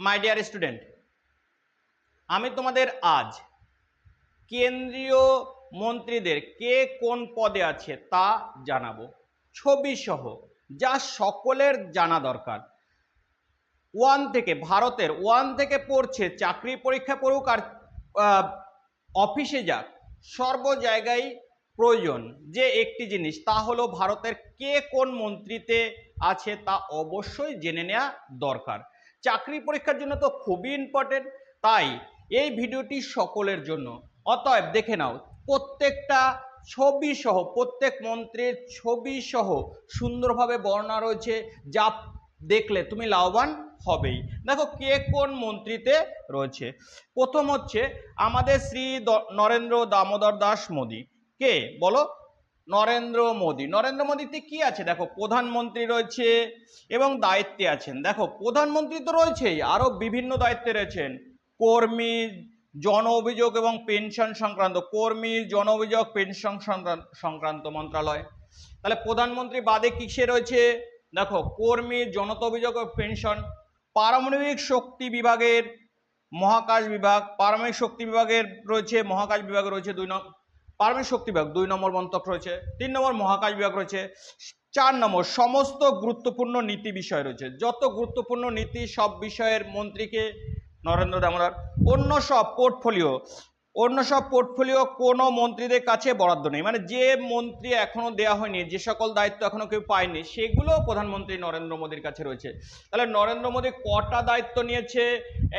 My dear student আমি তোমাদের আজ কেন্দ্রীয় মন্ত্রীদের কে কোন পদে আছে তা জানাব। ছবি সহ, যা সকলের জানা দরকার। ওয়ান থেকে, ভারতের ওয়ান থেকে পড়ছে, চাকরি পরীক্ষা পড়ুক আর অফিসে যাক, সর্ব জায়গায় প্রয়োজন। যে একটি জিনিস, তা হলো ভারতের কে কোন মন্ত্রীতে আছে তা অবশ্যই জেনে নেওয়া দরকার। চাকরি পরীক্ষার জন্য তো খুবই ইম্পর্টেন্ট তাই এই ভিডিওটি সকলের জন্য। অতএব দেখে নাও, প্রত্যেকটা ছবি সহ, প্রত্যেক মন্ত্রীর ছবি সহ সুন্দরভাবে বর্ণনা রয়েছে, যা দেখলে তুমি লাভবান হবেই। দেখো কে কোন মন্ত্রীতে রয়েছে। প্রথম হচ্ছে আমাদের শ্রী নরেন্দ্র দামোদর দাস মোদী। কে? বলো। নরেন্দ্র মোদী। নরেন্দ্র মোদীতে কি আছে? দেখো, প্রধানমন্ত্রী রয়েছে এবং দায়িত্বে আছেন। দেখো, প্রধানমন্ত্রী তো রয়েছেই, আরও বিভিন্ন দায়িত্বে রয়েছেন। কর্মী, জন অভিযোগ এবং পেনশন সংক্রান্ত, কর্মী, জন অভিযোগ, পেনশন সংক্রান্ত- সংক্রান্ত মন্ত্রণালয় তাহলে প্রধানমন্ত্রী বাদে কিসে রয়েছে? দেখো, কর্মী, জনতা অভিযোগ ও পেনশন, পারমাণবিক শক্তি বিভাগের মহাকাশ বিভাগ, পারমাণবিক শক্তি বিভাগের রয়েছে, মহাকাশ বিভাগ রয়েছে দুই নম্বর পারমাণবিক শক্তি বিভাগ, দুই নম্বর মন্ত্রক রয়েছে, তিন নম্বর মহাকাশ বিভাগ রয়েছে, চার নম্বর সমস্ত গুরুত্বপূর্ণ নীতি বিষয় রয়েছে। যত গুরুত্বপূর্ণ নীতি সব বিষয়ের মন্ত্রীকে নরেন্দ্র দামোদর, অন্য সব পোর্টফোলিও অন্য সব পোর্টফোলিও কোনো মন্ত্রীদের কাছে বরাদ্দ নেই। মানে যে মন্ত্রী এখনও দেওয়া হয়নি, যে সকল দায়িত্ব এখনও কেউ পায়নি সেগুলো প্রধানমন্ত্রী নরেন্দ্র মোদীর কাছে রয়েছে। তাহলে নরেন্দ্র মোদী কটা দায়িত্ব নিয়েছে?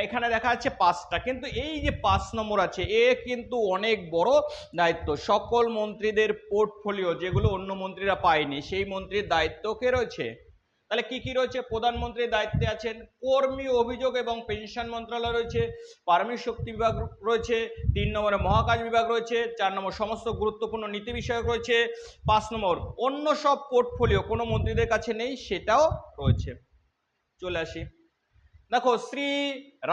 এখানে দেখা যাচ্ছে পাঁচটা। কিন্তু এই যে পাঁচ নম্বর আছে, এ কিন্তু অনেক বড় দায়িত্ব। সকল মন্ত্রীদের পোর্টফোলিও যেগুলো অন্য মন্ত্রীরা পায়নি, সেই মন্ত্রীর দায়িত্ব কে রয়েছে? তাহলে কি কি রয়েছে? প্রধানমন্ত্রীর দায়িত্বে আছেন, কর্মী অভিযোগ এবং পেনশন মন্ত্রণালয় রয়েছে পারমাণবিক শক্তি বিভাগ রয়েছে, তিন নম্বরে মহাকাশ বিভাগ রয়েছে, চার নম্বর সমস্ত গুরুত্বপূর্ণ নীতি বিষয়ক রয়েছে, পাঁচ নম্বর অন্য সব পোর্টফোলিও কোনো মন্ত্রীদের কাছে নেই, সেটাও রয়েছে। চলে আসি। দেখো, শ্রী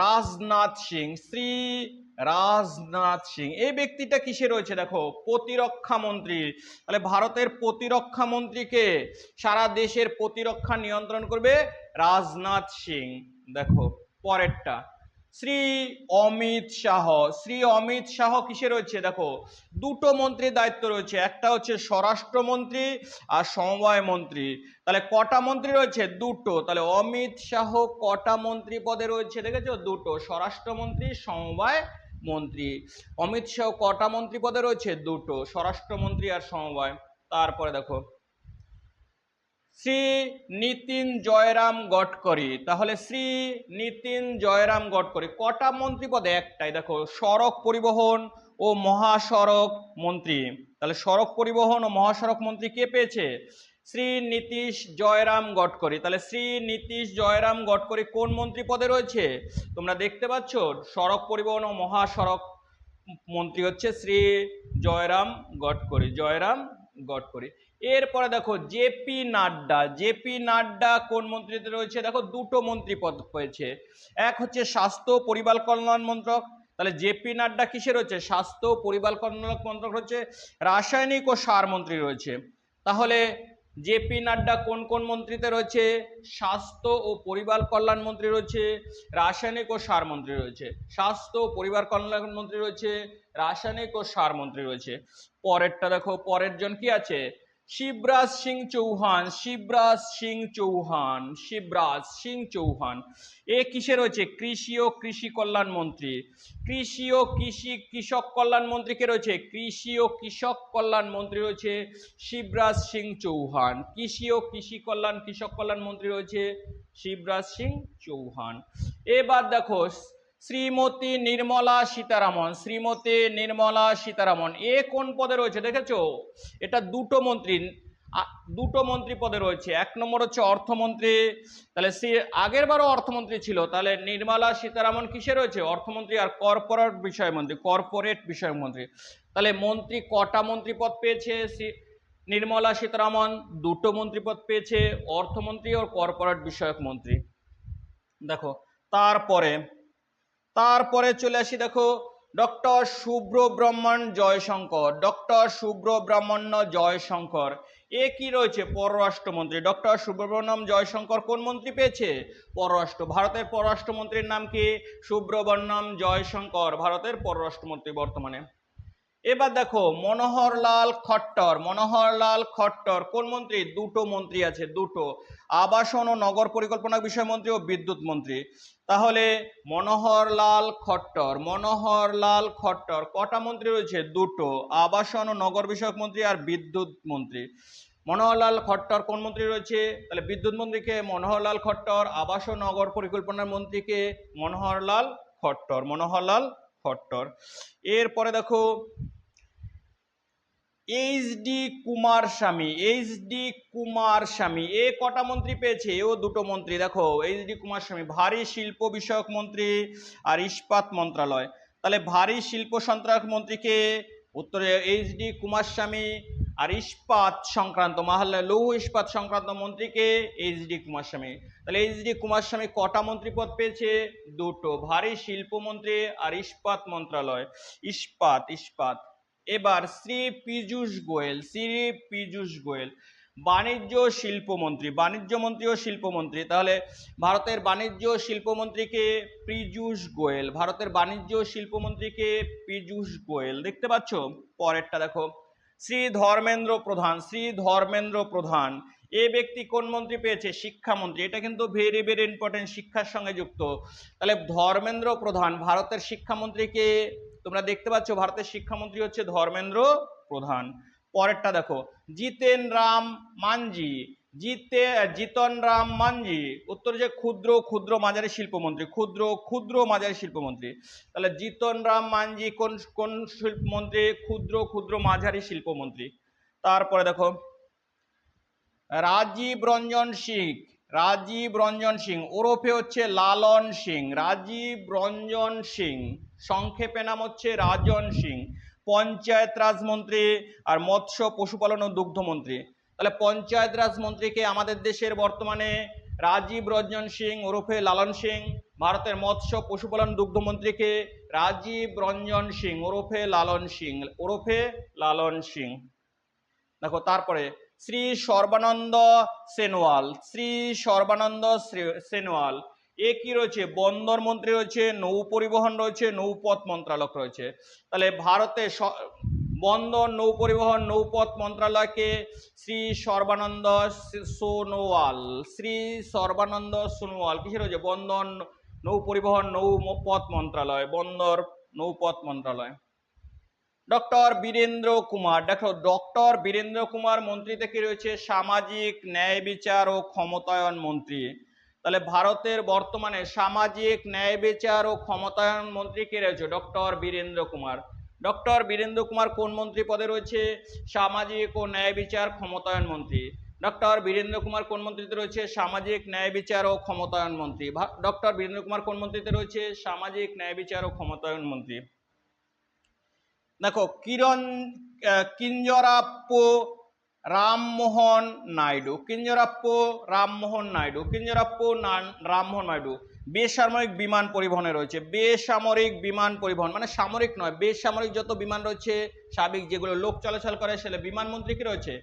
রাজনাথ সিং, শ্রী রাজনাথ সিং। এই ব্যক্তিটা কিসে রয়েছে দেখো? প্রতিরক্ষা মন্ত্রী। তাহলে ভারতের প্রতিরক্ষা মন্ত্রীকে সারা দেশের প্রতিরক্ষা নিয়ন্ত্রণ করবে রাজনাথ সিং। দেখো, পরেরটা। শ্রী অমিত শাহ। শ্রী অমিত শাহ কিসে রয়েছে? দেখো, দুটো মন্ত্রীর দায়িত্ব রয়েছে। একটা হচ্ছে স্বরাষ্ট্রমন্ত্রী আর সমবায় মন্ত্রী। তাহলে কটা মন্ত্রী রয়েছে? দুটো। তাহলে অমিত শাহ কটা মন্ত্রী পদে রয়েছে? দেখেছ? দুটো। স্বরাষ্ট্রমন্ত্রী, সমবায় মন্ত্রী। অমিত শাহ কটা মন্ত্রী পদে রয়েছে? দুটো। স্বরাষ্ট্রমন্ত্রী আর সমবায়। তারপরে দেখো। শ্রী নিতিন জয়রাম গডকরি। তাহলে শ্রী নিতিন জয়রাম গডকরি কটা মন্ত্রী পদে? একটাই। দেখো, সড়ক পরিবহন ও মহাসড়ক মন্ত্রী। তাহলে সড়ক পরিবহন ও মহাসড়ক মন্ত্রী কে পেয়েছে? শ্রী নীতিশ জয়রাম গডকরি। তাহলে শ্রী নীতিশ জয়রাম গডকরি কোন মন্ত্রী পদে রয়েছে? তোমরা দেখতে পাচ্ছ, সড়ক পরিবহন ও মহাসড়ক মন্ত্রী হচ্ছে শ্রী জয়রাম গডকরি জয়রাম গডকরি। এরপরে দেখো জেপি নাড্ডা। জেপি নাড্ডা কোন মন্ত্রীতে রয়েছে? দেখো, দুটো মন্ত্রী পদ পেয়েছে এক হচ্ছে স্বাস্থ্য পরিবার কল্যাণ মন্ত্রক। তাহলে জেপি নাড্ডা কিসে রয়েছে? স্বাস্থ্য পরিবার কল্যাণ মন্ত্রক হচ্ছে রাসায়নিক ও সার মন্ত্রী রয়েছে। তাহলে জেপি নাড্ডা কোন কোন মন্ত্রীতে রয়েছে? স্বাস্থ্য ও পরিবার কল্যাণ মন্ত্রী রয়েছে, রাসায়নিক ও সার মন্ত্রী রয়েছে। স্বাস্থ্য ও পরিবার কল্যাণ মন্ত্রী রয়েছে, রাসায়নিক ও সার মন্ত্রী রয়েছে। পরেরটা দেখো পরের জন কি আছে? শিবরাজ সিং চৌহান, শিবরাজ সিং চৌহান, শিবরাজ সিং চৌহান। এ কিসে রয়েছে? কৃষি ও কৃষি কল্যাণ মন্ত্রী। কৃষি ও কৃষি কৃষক কল্যাণ মন্ত্রী কে রয়েছে? কৃষি ও কৃষক কল্যাণ মন্ত্রী রয়েছে শিবরাজ সিং চৌহান। কৃষি ও কৃষি কল্যাণ কৃষক কল্যাণ মন্ত্রী রয়েছে শিবরাজ সিং চৌহান। এবার দেখো শ্রীমতী নির্মলা সীতারামন, শ্রীমতী নির্মলা সীতারামন, এ কোন পদে রয়েছে দেখেছ? এটা দুটো মন্ত্রী দুটো মন্ত্রী পদে রয়েছে। এক নম্বর হচ্ছে অর্থমন্ত্রী, তাহলে সে আগের বারও অর্থমন্ত্রী ছিল, তাহলে নির্মলা সীতারামন কিসে রয়েছে? অর্থমন্ত্রী আর কর্পোরেট বিষয়মন্ত্রী কর্পোরেট বিষয় মন্ত্রী। তাহলে মন্ত্রী কটা মন্ত্রী পদ পেয়েছে? নির্মলা সীতারামন দুটো মন্ত্রী পদ পেয়েছে, অর্থমন্ত্রী ও কর্পোরেট বিষয়ক মন্ত্রী। দেখো, তারপরে তারপরে চলে আসি দেখো, doctor Subrahmanyam Jaishankar. Doctor Subrahmanyam Jaishankar. এ কি রয়েছে? পররাষ্ট্রমন্ত্রী। ডক্টর সুব্রহ্মণ্যম জয়শঙ্কর কোন মন্ত্রী পেয়েছে? পররাষ্ট্র। ভারতের পররাষ্ট্রমন্ত্রীর নাম কি? সুব্রহ্মণ্যম জয়শঙ্কর, ভারতের পররাষ্ট্রমন্ত্রী বর্তমানে। এবার দেখো, মনোহরলাল খট্টর মনোহরলাল খট্টর, কোন মন্ত্রী? দুটো মন্ত্রী আছে, দুটো। আবাসন ও নগর পরিকল্পনা বিষয় মন্ত্রী ও বিদ্যুৎ মন্ত্রী। তাহলে মনোহরলাল খট্টর মনোহরলাল খট্টর, কটা মন্ত্রী রয়েছে? দুটো। আবাসন ও নগর বিষয়ক মন্ত্রী আর বিদ্যুৎ মন্ত্রী। মনোহরলাল খট্টর কোন মন্ত্রী রয়েছে? তাহলে বিদ্যুৎ মন্ত্রীকে মনোহরলাল খট্টর, আবাসন নগর পরিকল্পনার মন্ত্রীকে মনোহরলাল খট্টর, মনোহরলাল খট্টর। এরপরে দেখো, এইচ ডি কুমার স্বামী, এইচ ডি কুমার স্বামী, এ কটা মন্ত্রী পেয়েছে? এও দুটো মন্ত্রী। দেখো, এইচ ডি কুমার স্বামী, ভারী শিল্প বিষয়ক মন্ত্রী আর ইস্পাত মন্ত্রালয়। তাহলে ভারী শিল্প সন্ত্রাস মন্ত্রীকে উত্তরে, এইচ ডি কুমার স্বামী আর ইস্পাত সংক্রান্ত মাহাল্লা লৌহ ইস্পাত সংক্রান্ত মন্ত্রীকে এইচ ডি কুমার স্বামী। তাহলে এইচ ডি কুমার স্বামী কটা মন্ত্রী পদ পেয়েছে? দুটো। ভারী শিল্প মন্ত্রী আর ইস্পাত মন্ত্রণালয় ইস্পাত ইস্পাত। এবার শ্রী পীযূষ গোয়েল, শ্রী পীযূষ গোয়েল, বাণিজ্য শিল্পমন্ত্রী বাণিজ্য মন্ত্রী ও শিল্পমন্ত্রী তাহলে ভারতের বাণিজ্য শিল্পমন্ত্রীকে পীযূষ গোয়েল, ভারতের বাণিজ্য শিল্পমন্ত্রীকে পীযূষ গোয়েল। দেখতে পাচ্ছ? পরেরটা দেখো। শ্রী ধর্মেন্দ্র প্রধান, শ্রী ধর্মেন্দ্র প্রধান। এ ব্যক্তি কোন মন্ত্রী পেয়েছে? শিক্ষামন্ত্রী। এটা কিন্তু ভেরি ভেরি ইম্পর্টেন্ট শিক্ষার সঙ্গে যুক্ত। তাহলে ধর্মেন্দ্র প্রধান, ভারতের শিক্ষামন্ত্রীকে তোমরা দেখতে পাচ্ছ? ভারতের শিক্ষামন্ত্রী হচ্ছে ধর্মেন্দ্র প্রধান। পরেরটা দেখো, জিতেন রাম মানজি জিতে, জিতন রাম মানজি উত্তর যে ক্ষুদ্র ক্ষুদ্র মাঝারি শিল্পমন্ত্রী, ক্ষুদ্র ক্ষুদ্র মাঝারি শিল্পমন্ত্রী। তাহলে জিতন রাম মানজি কোন কোন শিল্পমন্ত্রী? ক্ষুদ্র ক্ষুদ্র মাঝারি শিল্পমন্ত্রী। তারপরে দেখো, রাজীব রঞ্জন সিং, রাজীব রঞ্জন সিং, ওরফে হচ্ছে লালন সিং, রাজীব রঞ্জন সিং, সংক্ষেপে নাম হচ্ছে রাজন সিং, পঞ্চায়েত রাজমন্ত্রী আর মৎস্য পশুপালন ও দুগ্ধমন্ত্রী তাহলে পঞ্চায়েত রাজ মন্ত্রীকে আমাদের দেশের বর্তমানে রাজীব রঞ্জন সিং ওরফে লালন সিং, ভারতের মৎস্য পশুপালন দুগ্ধমন্ত্রীকে রাজীব রঞ্জন সিং ওরফে লালন সিং, ওরফে লালন সিং। দেখো, তারপরে শ্রী সর্বানন্দ সেনওয়াল শ্রী সর্বানন্দ সেনওয়াল এ কি রয়েছে? বন্দর মন্ত্রী রয়েছে, নৌ পরিবহন রয়েছে, নৌপথ মন্ত্রণালয় রয়েছে। তাহলে ভারতে বন্দর নৌ পরিবহন নৌপথ মন্ত্রণালয়কে শ্রী সর্বানন্দ সোনোয়াল, শ্রী সর্বানন্দ সোনোয়াল কিসে রয়েছে বন্দর নৌ পরিবহন নৌপথ মন্ত্রণালয় বন্দর নৌপথ মন্ত্রণালয় ডক্টর বীরেন্দ্র কুমার, দেখো ডক্টর বীরেন্দ্র কুমার মন্ত্রী থেকে রয়েছে? সামাজিক ন্যায় বিচার ও ক্ষমতায়ন মন্ত্রী। তাহলে ভারতের বর্তমানে সামাজিক ন্যায় বিচার ও ক্ষমতায়ন মন্ত্রী কে রয়েছে? ডক্টর বীরেন্দ্র কুমার। ডক্টর বীরেন্দ্র কুমার কোন মন্ত্রী পদে রয়েছে? সামাজিক ও ন্যায় বিচার ক্ষমতায়ন মন্ত্রী। ডক্টর বীরেন্দ্র কুমার কোন মন্ত্রীতে রয়েছে? সামাজিক ন্যায় বিচার ও ক্ষমতায়ন মন্ত্রী। ডক্টর বীরেন্দ্র কুমার কোন মন্ত্রীতে রয়েছে? সামাজিক ন্যায় বিচার ও ক্ষমতায়ন মন্ত্রী। দেখো, কিরণ কিঞ্জরাপ্প, রামমোহন নাইডু। কিঞ্জরাপ্প, রামমোহন নাইডু। কিঞ্জরাপ্প রামমোহন নাইডু। বেসামরিক বিমান পরিবহনে রয়েছে। বেসামরিক বিমান পরিবহন মানে সামরিক নয়, বেসামরিক যত বিমান রয়েছে, সাবিক যেগুলো লোক চলাচল করে সেগুলো বিমান মন্ত্রী কি রয়েছে?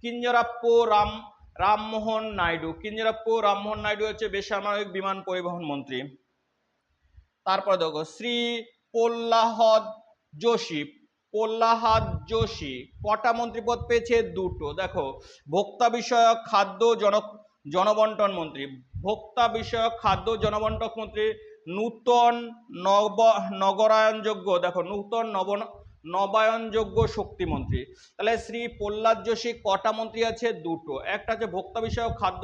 কিঞ্জরাপ্প রাম রামমোহন নাইডু। কিঞ্জরাপ্প রামমোহন নাইডু হচ্ছে বেসামরিক বিমান পরিবহন মন্ত্রী। তারপরে দেখো, শ্রী প্রহ্লাদ যোশী প্রহ্লাদ যোশী, কটা মন্ত্রীপদ পেয়েছে? দুটো। দেখো, ভোক্তা বিষয়ক, খাদ্য জন জনবন্টন মন্ত্রী। ভোক্তা বিষয়ক খাদ্য জনবন্টক মন্ত্রী নূতন নব নগরায়নযোগ্য, দেখো, নূতন নব নবায়নযোগ্য শক্তিমন্ত্রী তাহলে শ্রী প্রহ্লাদ যোশী কটা মন্ত্রী আছে? দুটো। একটা আছে ভোক্তা বিষয়ক খাদ্য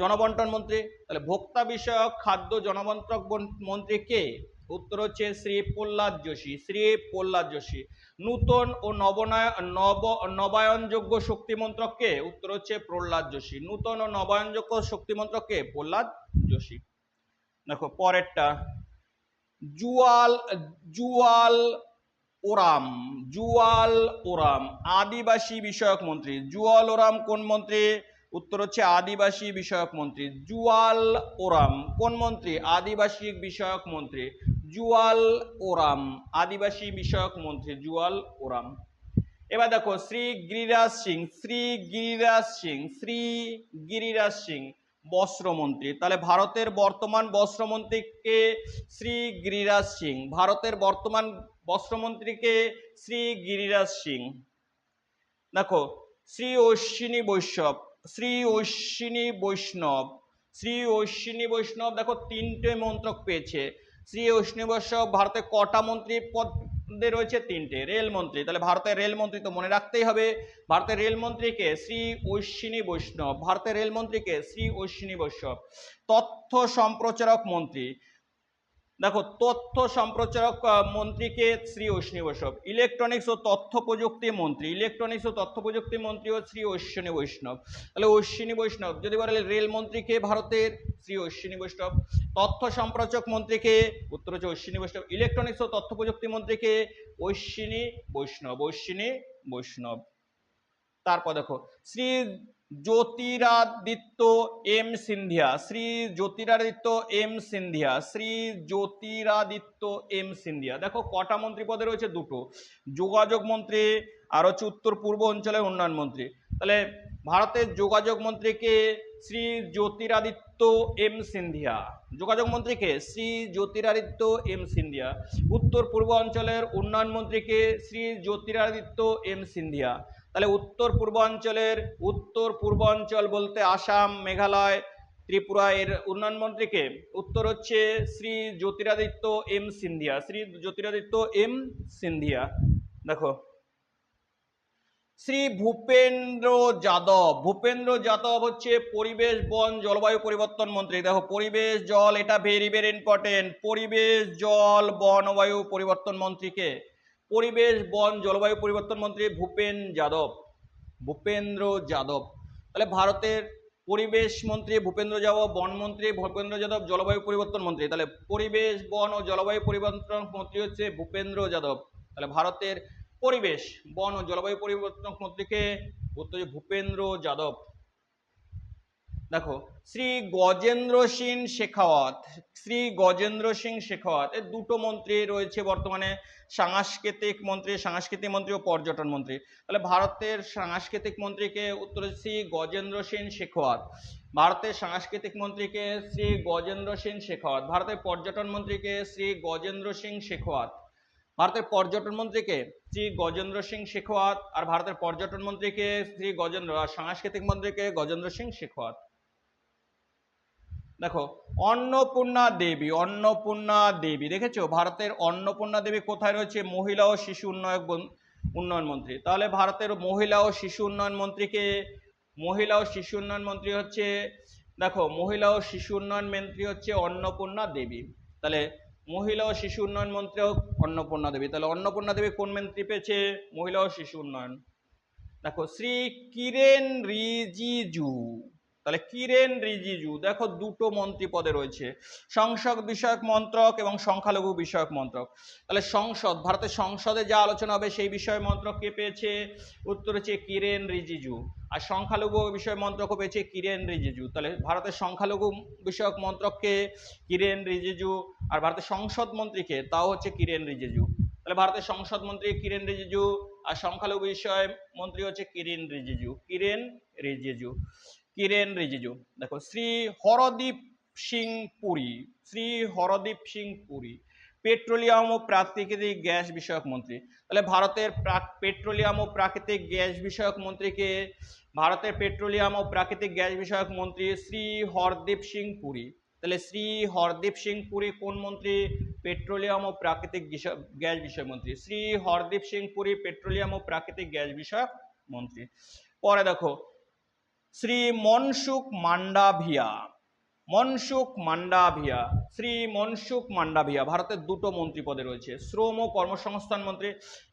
জনবন্টন মন্ত্রী। তাহলে ভোক্তা বিষয়ক খাদ্য জনবন্টক মন্ত্রী কে? উত্তর হচ্ছে শ্রী প্রহ্লাদ যোশী, শ্রী প্রহ্লাদ যোশী। নূতন ও নবনয়, নব, নবায়নযোগ্য শক্তি মন্ত্রককে উত্তর হচ্ছে প্রহ্লাদ যোশী। নূতন ও নবায়নযোগ্য শক্তি মন্ত্রককে প্রহ্লাদ যোশী। দেখো, পরেরটা। জুয়াল জুয়াল ওরাম জুয়াল ওরাম, আদিবাসী বিষয়ক মন্ত্রী। জুয়াল ওরাম কোন মন্ত্রী? উত্তর হচ্ছে আদিবাসী বিষয়ক মন্ত্রী জুয়াল ওরাম। কোন মন্ত্রী? আদিবাসী বিষয়ক মন্ত্রী জুয়াল ওরাম। আদিবাসী বিষয়ক মন্ত্রী জুয়াল ওরাম। এবার দেখো, শ্রী গিরিরাজ সিং, শ্রী গিরিরাজ সিং, শ্রী গিরিরাজ সিং বস্ত্রমন্ত্রী তাহলে ভারতের বর্তমান বস্ত্রমন্ত্রীকে শ্রী গিরিরাজ সিং। ভারতের বর্তমান বস্ত্রমন্ত্রীকে শ্রী গিরিরাজ সিং। দেখো, শ্রী অশ্বিনী বৈষ্ণব। শ্রী অশ্বিনী বৈষ্ণব, শ্রী অশ্বিনী বৈষ্ণব দেখো তিনটে মন্ত্রক পেয়েছে। শ্রী অশ্বিনী বৈষ্ণব ভারতে কটা মন্ত্রী পদে রয়েছে? তিনটে। রেলমন্ত্রী তাহলে ভারতের রেলমন্ত্রী তো মনে রাখতেই হবে। ভারতের রেলমন্ত্রীকে শ্রী অশ্বিনী বৈষ্ণব, ভারতের রেলমন্ত্রীকে শ্রী অশ্বিনী বৈষ্ণব। তথ্য সম্প্রচারক মন্ত্রী। দেখো, তথ্য সম্প্রচারক মন্ত্রীকে শ্রী অশ্বিনী বৈষ্ণব ইলেকট্রনিক্স ও তথ্য প্রযুক্তি মন্ত্রী ইলেকট্রনিক্স ও তথ্য প্রযুক্তি মন্ত্রী ও শ্রী অশ্বিনী বৈষ্ণব। তাহলে অশ্বিনী বৈষ্ণব, যদি বলে রেল মন্ত্রীকে ভারতের শ্রী অশ্বিনী বৈষ্ণব, তথ্য সম্প্রচারক মন্ত্রীকে উত্তর হচ্ছে অশ্বিনী বৈষ্ণব ইলেকট্রনিক্স ও তথ্য প্রযুক্তি মন্ত্রীকে অশ্বিনী বৈষ্ণব অশ্বিনী বৈষ্ণব। তারপর দেখো, Shri Jyotiraditya M Scindia, Shri Jyotiraditya M Scindia, Shri Jyotiraditya M Scindia. দেখো, কটা মন্ত্রী পদে রয়েছে? দুটো। যোগাযোগ মন্ত্রী, আর হচ্ছে উত্তর পূর্ব অঞ্চলের উন্নয়ন মন্ত্রী। তাহলে ভারতের যোগাযোগ মন্ত্রীকে শ্রী জ্যোতিরাদিত্য এম সিন্ধিয়া। যোগাযোগ মন্ত্রীকে শ্রী জ্যোতিরাদিত্য এম সিন্ধিয়া। উত্তর পূর্ব অঞ্চলের উন্নয়ন মন্ত্রীকে শ্রী জ্যোতিরাদিত্য এম সিন্ধিয়া। তাহলে উত্তর পূর্বাঞ্চলের উত্তর পূর্বাঞ্চল বলতে আসাম, মেঘালয়, ত্রিপুরা, এর উন্নয়ন মন্ত্রীকে উত্তর হচ্ছে শ্রী জ্যোতিরাদিত্য এম সিন্ধিয়া। শ্রী জ্যোতিরাদিত্য এম সিন্ধিয়া। দেখো। শ্রী ভূপেন্দ্র যাদব। ভূপেন্দ্র যাদব হচ্ছে পরিবেশ, বন, জলবায়ু পরিবর্তন মন্ত্রী। দেখো, পরিবেশ, জল, এটা ভেরি ভেরি ইম্পর্টেন্ট পরিবেশ, জল, বন, বায়ু পরিবর্তন মন্ত্রীকে পরিবেশ, বন, জলবায়ু পরিবর্তন মন্ত্রী ভূপেন যাদব। ভূপেন্দ্র যাদব। তাহলে ভারতের পরিবেশ মন্ত্রী ভূপেন্দ্র যাদব, বন মন্ত্রী ভূপেন্দ্র যাদব, জলবায়ু পরিবর্তন মন্ত্রী। তাহলে পরিবেশ, বন ও জলবায়ু পরিবর্তন মন্ত্রী হচ্ছে ভূপেন্দ্র যাদব। তাহলে ভারতের পরিবেশ, বন ও জলবায়ু পরিবর্তন মন্ত্রীকে উত্তর ভূপেন্দ্র যাদব। দেখো, শ্রী গজেন্দ্র সিং শেখাওয়াত, শ্রী গজেন্দ্র সিং শেখাওয়াত, এর দুটো মন্ত্রী রয়েছে বর্তমানে, সাংস্কৃতিক মন্ত্রী সাংস্কৃতিক মন্ত্রী ও পর্যটন মন্ত্রী। তাহলে ভারতের সাংস্কৃতিক মন্ত্রীকে উত্তর শ্রী গজেন্দ্র সিং শেখাওয়াত। ভারতের সাংস্কৃতিক মন্ত্রীকে শ্রী গজেন্দ্র সিং শেখাওয়াত। ভারতের পর্যটন মন্ত্রীকে শ্রী গজেন্দ্র সিং শেখাওয়াত। ভারতের পর্যটন মন্ত্রীকে শ্রী গজেন্দ্র সিং শেখাওয়াত। আর ভারতের পর্যটন মন্ত্রীকে শ্রী গজেন্দ্র, আর সাংস্কৃতিক মন্ত্রীকে গজেন্দ্র সিং শেখাওয়াত। দেখো, অন্নপূর্ণা দেবী অন্নপূর্ণা দেবী, দেখেছ? ভারতের অন্নপূর্ণা দেবী কোথায় রয়েছে? মহিলা ও শিশু উন্নয়ন উন্নয়ন মন্ত্রী। তাহলে ভারতের মহিলা ও শিশু উন্নয়ন মন্ত্রীকে মহিলা ও শিশু উন্নয়ন মন্ত্রী হচ্ছে, দেখো, মহিলা ও শিশু উন্নয়ন মন্ত্রী হচ্ছে অন্নপূর্ণা দেবী। তাহলে মহিলা ও শিশু উন্নয়ন মন্ত্রী হোক অন্নপূর্ণা দেবী। তাহলে অন্নপূর্ণা দেবী কোন মন্ত্রী পেয়েছে? মহিলা ও শিশু উন্নয়ন। দেখো, শ্রী কিরেন রিজিজু তাহলে কিরেন রিজিজু, দেখো দুটো মন্ত্রী পদে রয়েছে, সংসদ বিষয়ক মন্ত্রক এবং সংখ্যালঘু বিষয়ক মন্ত্রক। তাহলে সংসদ, ভারতের সংসদে যা আলোচনা হবে সেই বিষয় মন্ত্রক কে পেয়েছে? উত্তর হচ্ছে কিরেন রিজিজু, আর সংখ্যালঘু বিষয় মন্ত্রকও পেয়েছে কিরেন রিজিজু। তাহলে ভারতের সংখ্যালঘু বিষয়ক মন্ত্রককে কিরেন রিজিজু, আর ভারতের সংসদ মন্ত্রীকে তাও হচ্ছে কিরেন রিজিজু। তাহলে ভারতের সংসদ মন্ত্রী কিরেন রিজিজু, আর সংখ্যালঘু বিষয় মন্ত্রী হচ্ছে কিরেন রিজিজু কিরেন রিজিজু। কিরেন রিজিজু। দেখো, শ্রী হরদীপ সিং পুরী, শ্রী হরদীপ সিং পুরী, পেট্রোলিয়াম ও প্রাকৃতিক গ্যাস বিষয়ক মন্ত্রী। তাহলে ভারতের পেট্রোলিয়াম ও প্রাকৃতিক গ্যাস বিষয়ক মন্ত্রীকে, ভারতের পেট্রোলিয়াম ও প্রাকৃতিক গ্যাস বিষয়ক মন্ত্রী শ্রী হরদীপ সিং পুরী। তাহলে শ্রী হরদীপ সিং পুরী কোন মন্ত্রী? পেট্রোলিয়াম ও প্রাকৃতিক গ্যাস বিষয়ক মন্ত্রী। শ্রী হরদীপ সিং পুরী পেট্রোলিয়াম ও প্রাকৃতিক গ্যাস বিষয়ক মন্ত্রী। পরে দেখো শ্রী মনসুখ মান্ডাভিয়া মনসুখ মান্ডাভিয়া, শ্রী মনসুখ মান্ডাভিয়া, ভারতের দুটো মন্ত্রী পদে রয়েছে। শ্রম ও কর্মসংস্থান মন্ত্রী,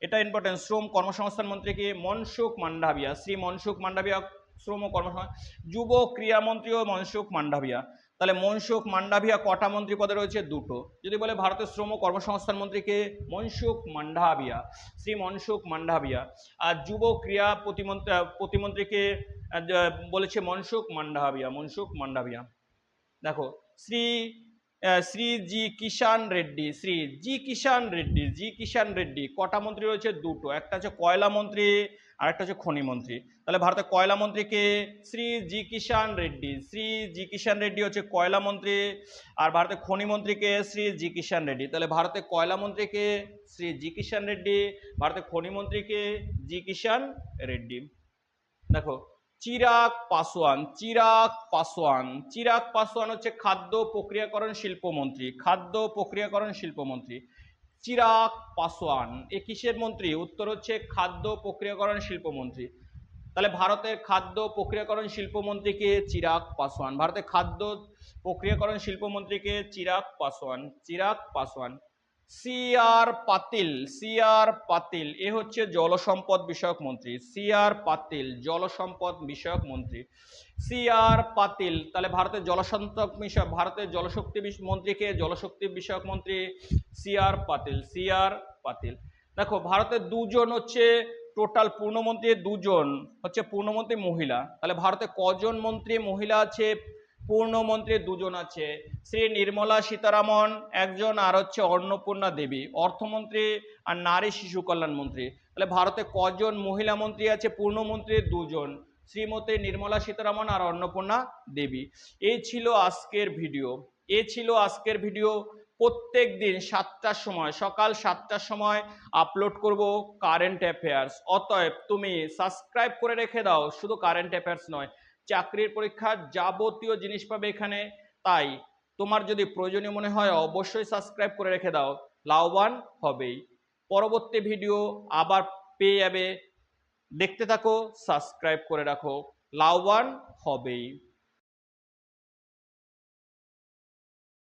এটা ইম্পর্টেন্ট শ্রম কর্মসংস্থান মন্ত্রী কি মনসুখ মান্ডাভিয়া, শ্রী মনসুখ মান্ডাভিয়া শ্রম ও কর্মসংস্থান, যুব ক্রীড়া মন্ত্রী ও মনসুখ মান্ডাভিয়া। তাহলে মনসুখ মান্ডাভিয়া কটা মন্ত্রী পদে রয়েছে? দুটো। যদি বলে ভারতের শ্রম ও কর্মসংস্থান মন্ত্রীকে মনসুখ মান্ডাভিয়া, শ্রী মনসুখ মান্ডাভিয়া। আর যুব ক্রীড়া প্রতিমন্ত্রী প্রতিমন্ত্রীকে বলেছে মনসুখ মান্ডাভিয়া মনসুখ মান্ডাভিয়া। দেখো, শ্রী শ্রী জি কিষান রেড্ডি, শ্রী জি কিষান রেড্ডি, জি কিষান রেড্ডি, কটা মন্ত্রী রয়েছে? দুটো। একটা হচ্ছে কয়লা মন্ত্রী আর একটা হচ্ছে খনি মন্ত্রী। তাহলে ভারতের কয়লা মন্ত্রীকে শ্রী জি কিষান রেড্ডি। শ্রী জি কিষান রেড্ডি হচ্ছে কয়লা মন্ত্রী, আর ভারতের খনি মন্ত্রীকে শ্রী জি কিষান রেড্ডি। তাহলে ভারতের কয়লা মন্ত্রীকে শ্রী জি কিষান রেড্ডি। ভারতের খনি মন্ত্রীকে জি কিষান রেড্ডি। দেখো চিরাগ পাসওয়ান চিরাগ পাসওয়ান চিরাগ পাসওয়ান হচ্ছে খাদ্য প্রক্রিয়াকরণ শিল্পমন্ত্রী, খাদ্য প্রক্রিয়াকরণ শিল্পমন্ত্রী। চিরাগ পাসওয়ান এ কিসের মন্ত্রী? উত্তর হচ্ছে খাদ্য প্রক্রিয়াকরণ শিল্পমন্ত্রী। তাহলে ভারতের খাদ্য প্রক্রিয়াকরণ শিল্পমন্ত্রীকে চিরাগ পাসওয়ান ভারতের খাদ্য প্রক্রিয়াকরণ শিল্পমন্ত্রীকে Chirag Paswan Chirag Paswan C R Patil C R পাতিল, এ হচ্ছে জলসম্পদ বিষয়ক মন্ত্রী। সি আর পাতিল, জলসম্পদ বিষয়ক মন্ত্রী। সি আর পাতিল, তাহলে ভারতের জলসম্পদ বিষয় ভারতের জলশক্তি মন্ত্রীকে জলশক্তি বিষয়ক মন্ত্রী C R Patil C R পাতিল। দেখো, ভারতের দুজন হচ্ছে টোটাল পূর্ণমন্ত্রী, দুজন হচ্ছে পূর্ণমন্ত্রী মহিলা। তাহলে ভারতে কজন মন্ত্রী মহিলা আছে? পূর্ণমন্ত্রী দুজন আছে। শ্রী নির্মলা সীতারামন, একজন আর হচ্ছে অন্নপূর্ণা দেবী, অর্থমন্ত্রী আর নারী শিশু কল্যাণ মন্ত্রী। তাহলে ভারতে কজন মহিলা মন্ত্রী আছে? পূর্ণমন্ত্রী দুজন, শ্রীমতী নির্মলা সীতারামন আর অন্নপূর্ণা দেবী। এই ছিল আজকের ভিডিও। এ ছিল আজকের ভিডিও। প্রত্যেক দিন সাতটার সময়, সকাল সাতটার সময় আপলোড করব কারেন্ট অ্যাফেয়ার্স অতএব তুমি সাবস্ক্রাইব করে রেখে দাও। শুধু কারেন্ট অ্যাফেয়ার্স নয় চাকরির পরীক্ষার যাবতীয় জিনিস পাবে এখানে। তাই তোমার যদি প্রয়োজনীয় মনে হয় অবশ্যই সাবস্ক্রাইব করে রেখে দাও। লাভবান হবেই। পরবর্তী ভিডিও আবার পেয়ে যাবে। দেখতে থাকো সাবস্ক্রাইব করে রাখো। লাভবান হবেই।